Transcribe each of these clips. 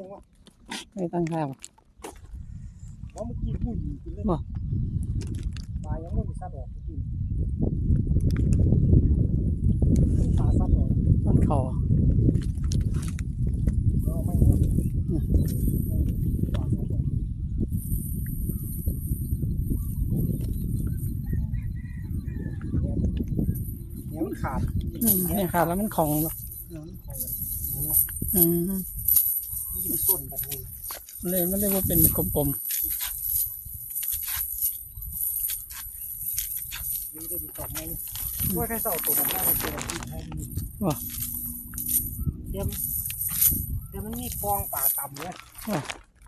ยังวะไม่ตั้งค่าบ่เพราะเมื่อกี้ผู้หญิงกินเลยบ่ปลายังไม่มีซัดออกเมื่อกี้ปลาซัดออกมันคอเราไม่รู้ปลาซัดออกเนี่ยมันขาดอืมเนี่ยขาดแล้วมันของบ่เนี่ยมั นของเนี่ยอืมมันจะมีก้นกันเลยเลยมันเลยว่าเป็นกลมนี่ได้ดีกว่าไหมว่าแค่เสาตัวกันได้เลยตัวที่แท้ดีๆว่าเตรียมเตรียมมันมีฟองป่าต่ำเนี่ยว่า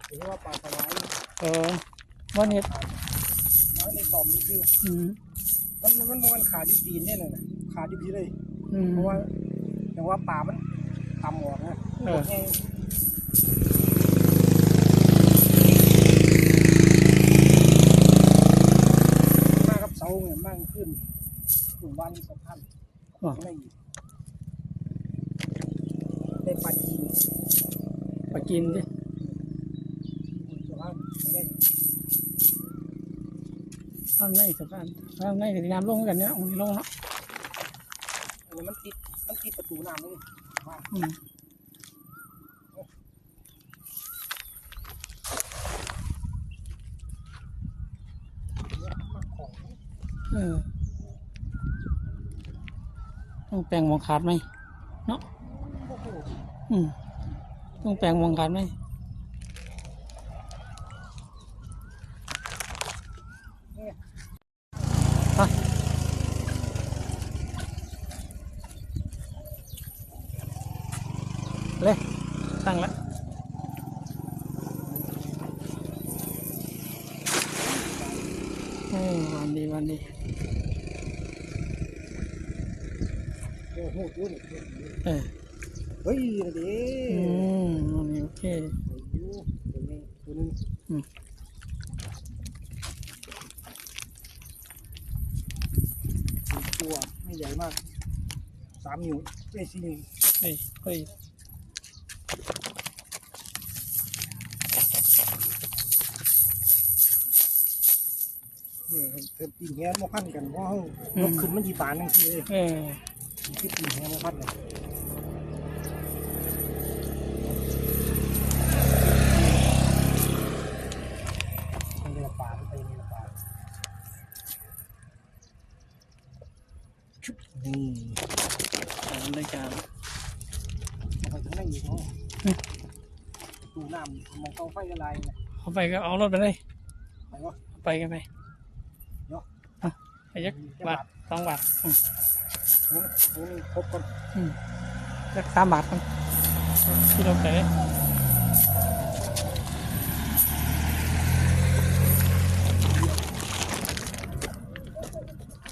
หรือว่าป่าสวายเออวันนี้แล้วในตอมนี่คืออืมมันมันมันมันขาดอยุตีนเนี่ยนะขาดอยุพีเลยอืมเพราะว่าอย่างว่าป่ามันต่ำออกนะเออไง มากกับเสาเนี่ยมากขึ้นกลุ่มวันสองพันว่าได้อยู่ได้ปลาจีนไปกินดิสองพันได้ข้างในสะพานข้างในก็สิน้ำลงกันเนี่ยเอาลงเนาะอันนี้มันติดมันติดประตูน้ำเลยว่าอืมเนี่ยมันของ เออต้อง แปลงหมองขาดไหมเนาะอืมต้องแปลงหมองขาดไหมเลยตั้งแล้ววันดีวันดี โอ้โหดูนี่เออเฮ้ยนะเด้อืมวันนี้โอเคดูตัวนี้ตัวนึงอืมตัวไม่ใหญ่มากสามนิ้วไม่สี่นิ้วเฮ้ยเฮ้ยนี่เพิ่มตีนแหมาพันกันเพราะเขายกขึ้นมันยีปานนั่นคือเลยเออ คิดตีนแหมาพันกันมันเรียกปลาไปเรียกปลาชุบนี่ตามรายการมันถึงไม่อยู่เขาดูน้ำมองเข้าไฟอะไรเนี่ยเอาไปก็เอารถไปเลยไปกันไปเนาะอะไปยักบาทสองบาท อืมโอ้โหนี่ครบก่อนอืมยักสามบาทกันที่เราไป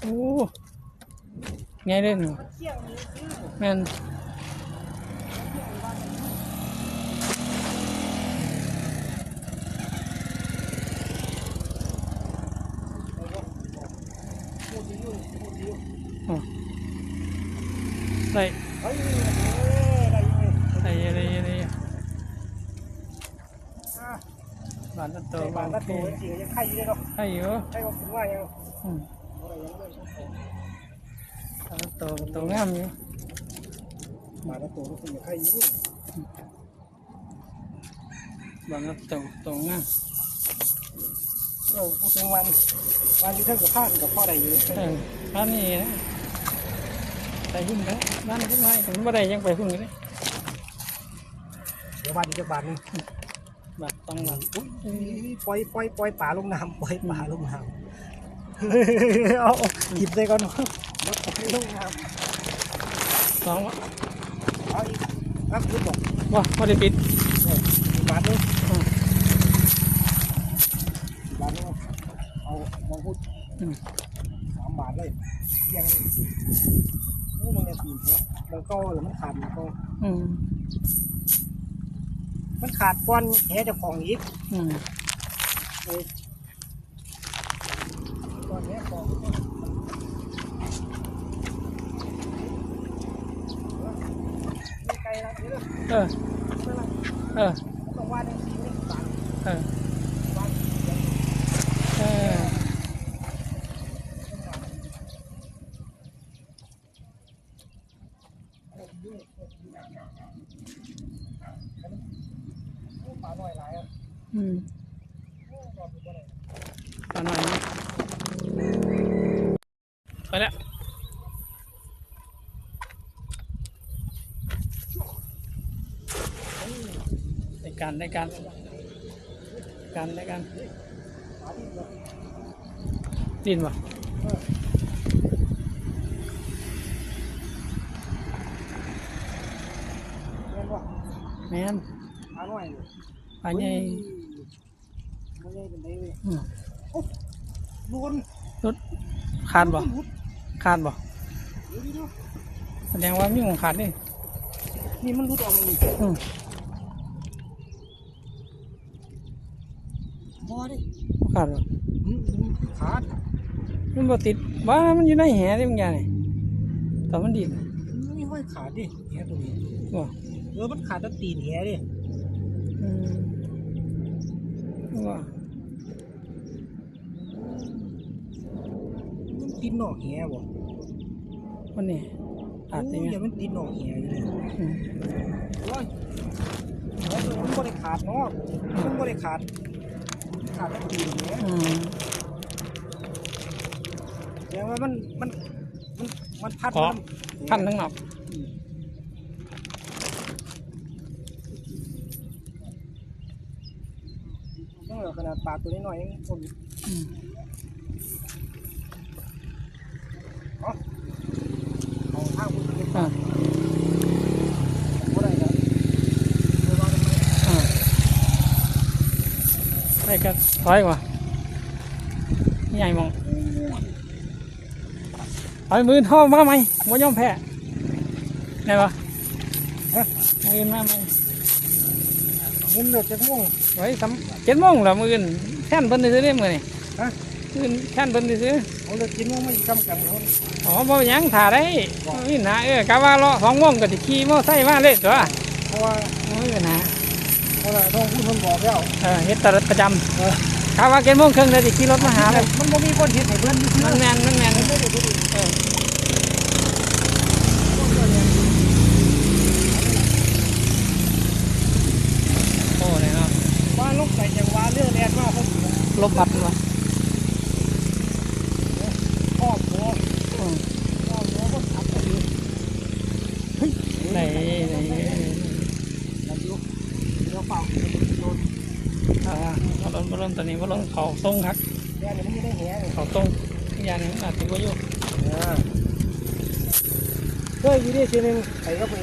โอ้ไงเล่นเที่ยงนี้ซื้อแม่น พูดดีอยู่พูดดีอยู่ ได้ เฮ้ยอะไรเนี่ย ได้อะไรอะไร อะ บาทละตั ตัว วบางละตัวจริงยังไข่อยู่เลยเนาะ ให้อยู่ ไข่ว่าถึงว่ายัง อืม อะไรยังไม่ บาทละตัวก็ตัวงามอยู่บางละตัวก็คือยังไข่อยู่บาทละตัวตัวงามเออพูดถึงวันวันอยู่เท่ากับข้าวกับพ่อใดอยู่เออร้านนี้นะ ไปหุ้นแล้วร้านขึ้นมาถึงบ่ได้ยังไปหุ้นกันเลยเดี๋ยววันอยู่จะบานนึงบาทต้องบาทปล่อยปล่อยปล่อยป่าลงน้ำปล่อยป่าลงน้ำเอาหยิบเลยก่อนแล้วปล่อยลงน้สองวะำเอาอีกครับคุณบอกว่าไม่ได้ปิดบาทนึงอืมบาทนึงเอามองพูดอืมสามบาทเลยเพียง โอ้มันจะตีเนี่ยแล้วก็หรือมันขาดมันก็อืมมันขาดก้อนแหเจะของอีกอืมเลยก้อนแหของไกลนะเออเออ โอ้ปลาหน่อยหลายอะ อืมโอ้รอบนี้บ่ได้ปลาหน่อยนะไปแล้วในการในการการในการปลาที่เดียวดินวะเห็นบ่แม่นปลาหน่อยนี่ปลาใหญ่บ่ใหญ่ เป็นไดเว้ยอืมโดนรถขาดบ่หลุดขาดบ่เดี๋ยวเดี๋ยวแสดงว่ามีของขาดนี่นี่มันหลุดออกมานี่อืมบ่ดิขาดบ่อืมอืมขาดมันบ่ติดว่ามันอยู่ในแหที่บางอย่างนี่แต่มันดีดมันไม่ค่อยขาดดิแหตัวนี้บ่เออมันขาดแตั้ตีนแหดิอืมว่า มัน ตีนนอกแหบ่วันนี้ขาดโอ้ได้ยไหมอย่ามันตีนนอกแหอยู่เลยอืมโอ้ยเฮ้ยมันบ่ได้ขาดเนาะมันบ่ได้ขาด ขาดแตั้ตีนแหอืมแสดงว่ามันมันมันมันพัดเพราะมันพันทั้งนอกยังเหลือขนาดปลาตัวนี้หน่อยยังคน อืม เอาทางบุญเก็บอ่าบ่ได้ครับเดี๋ยวเราจะไปอ่าไปกันถอยกว่าใหญ่มอ งถอยมือท่อมาไหมว่ยอมแพ้ไงวะฮะมือมาไหมเงินเหลือจะม่วงไว้สำเจ็ดโมงแล้วมืออื่นแค่นเพิ่นได้ซื้อได้มือนี่ฮะมืออื่นแค่นเพิ่นได้ซื้อเอาเหลือกินม่วงไม่กำกันคนอ๋อบ่เป็นหยังถ่าได้บ่มีปัญหาเออกะว่าเลาะสองโมงก็สิขี่มอไซค์มาเลยตัวเพราะว่าบ่มีปัญหาเพราะว่าต้องพูดคนบอกแล้วเออเฮ็ดตลอดประจำเออถ้าว่าเจ็ดโมงครึ่งเลยสิขี่รถมาหาเลยมันบ่มีคนเห็นให้เพื่อนซื้อมันแม่นมันแม่นมันไม่ได้ดูดีเออโอ้เนี่ยเนาะว่าลูกใส่จังหวะเรื่องแรงมากเพิ่นลบพัดวะอ้อมหัว อืม อ้อมหัวก็ขับไปอยู่เฮ้ย ไหนไหนแล้วอยู่เดี๋ยวเปล่าโดนอ่าบ่ลงบ่ลงตอนนี้บ่ลงเขาต้งครับเขาต้งอีกอย่านึงอาจสิบ่อยู่เออเคยอยู่ดิทีนึงใส่ก็ไป